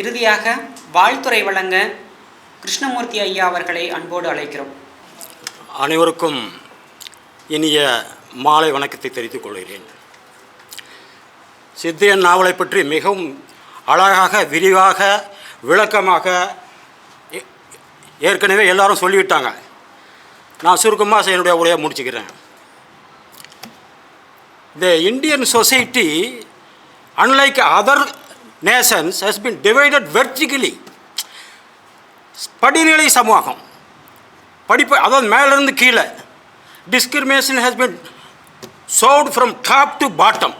இறுதியாக வாழ்த்துறை வழங்க கிருஷ்ணமூர்த்தி ஐயா அவர்களை அன்போடு அழைக்கிறோம். அனைவருக்கும் இனிய மாலை வணக்கத்தை தெரிவித்துக் கொள்கிறேன். சித்தியன் நாவலை பற்றி மிகவும் அழகாக விரிவாக விளக்கமாக ஏற்கனவே எல்லாரும் சொல்லிவிட்டாங்க. நான் சுருக்கமாக என்னுடைய உரையை முடிச்சுக்கிறேன். The Indian society unlike other nations has been divided vertically படிநிலை சமூகம். படிப்பு அதாவது மேலேருந்து கீழே. Discrimination has been showed from top to bottom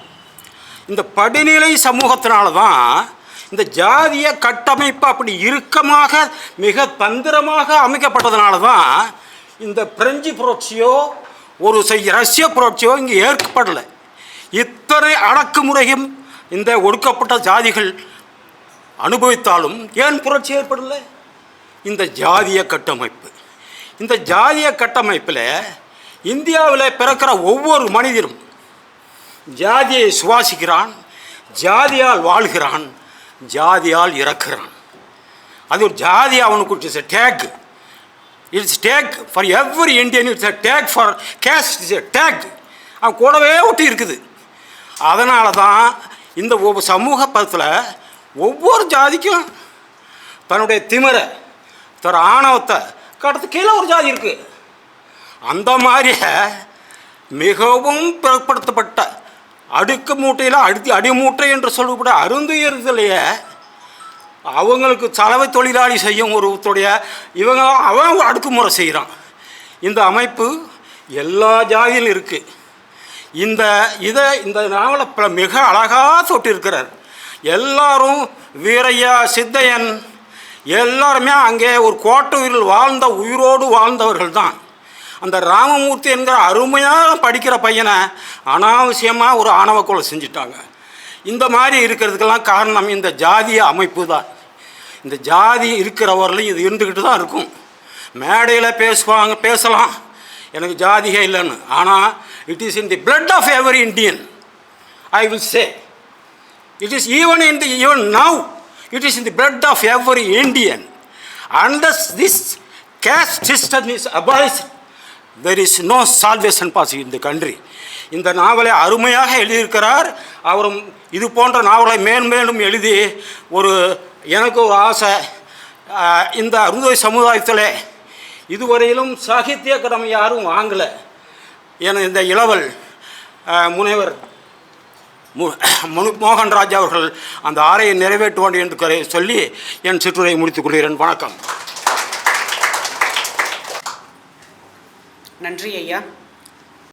இந்த படிநிலை சமூகத்தினால தான் இந்த ஜாதிய கட்டமைப்பு அப்படி இறுக்கமாக மிக தந்திரமாக அமைக்கப்பட்டதுனால தான் இந்த பிரெஞ்சு புரட்சியோ ஒரு ரஷ்ய புரட்சியோ இங்கே ஏற்கப்படலை. இத்தனை அடக்குமுறையும் இந்த ஒடுக்கப்பட்ட ஜாதிகள் அனுபவித்தாலும் ஏன் புரட்சி ஏற்படலை? இந்த ஜாதிய கட்டமைப்பு. இந்த ஜாதிய கட்டமைப்பில் இந்தியாவில் பிறக்கிற ஒவ்வொரு மனிதனும் ஜாதியை சுவாசிக்கிறான் ஜாதியால் வாழ்கிறான் ஜாதியால் இறக்கிறான். அது ஒரு ஜாதி அவனுக்கு it's a tag. It's tag for every Indian it's a tag for caste it's a tag. அவன் கூடவே ஒட்டி இருக்குது. அதனால தான் இந்த சமூக பதத்தில் ஒவ்வொரு ஜாதிக்கும் தன்னுடைய திமிரை தன் ஆணவத்தை கடத்து கீழே ஒரு ஜாதி இருக்குது அந்த மாதிரி மிகவும் பிறப்படுத்தப்பட்ட அடுக்கு மூட்டையில் அடுத்து அடிமூட்டை என்று சொல்லக்கூடிய அருந்துயர்தலையே அவங்களுக்கு சலவை தொழிலாளி செய்யும் ஒருத்தருடைய இவங்க அவன் அடுக்குமுறை செய்கிறான் இந்த அமைப்பு எல்லா ஜாதியிலும் இருக்குது இந்த இதை இந்த நாவலை மிக அழகாக தொட்டிருக்கிறார் எல்லாரும் வீரையா சித்தையன் எல்லாருமே அங்கே ஒரு கோட்டையில் வாழ்ந்த உயிரோடு வாழ்ந்தவர்கள் தான். அந்த ராமமூர்த்தி என்கிற அருமையாக படிக்கிற பையனை அனாவசியமாக ஒரு ஆணவ கொலை செஞ்சிட்டாங்க. இந்த மாதிரி இருக்கிறதுக்கெல்லாம் காரணம் இந்த ஜாதிய அமைப்பு தான். இந்த ஜாதி இருக்கிறவர்களையும் இது இருந்துக்கிட்டு தான் இருக்கும். மேடையில் பேசுவாங்க பேசலாம். எனக்கு ஜாதிகே இல்லைன்னு ஆனால் it is in the blood of every Indian I will say it is even in the even now it is in the blood of every Indian unless this caste system is abolished there is no salvation pass in இந்த country இந்த நாவலை அருமையாக எழுதியிருக்கிறார் அவரும் இது போன்ற நாவலை மேன்மேலும் எழுதி ஒரு எனக்கு ஒரு ஆசை இந்த அருந்தோய் சமுதாயத்தில் இதுவரையிலும் சாகித்ய கடமை யாரும் வாங்கலை. என இந்த இளவல் முனைவர் மு- மோகன்ராஜ் அவர்கள் அந்த ஆரையை நிறைவேற்ற வேண்டும் என்று கரை- சொல்லி என் சிற்றுரையை முடித்துக் கொள்கிறேன். வணக்கம். நன்றி ஐயா.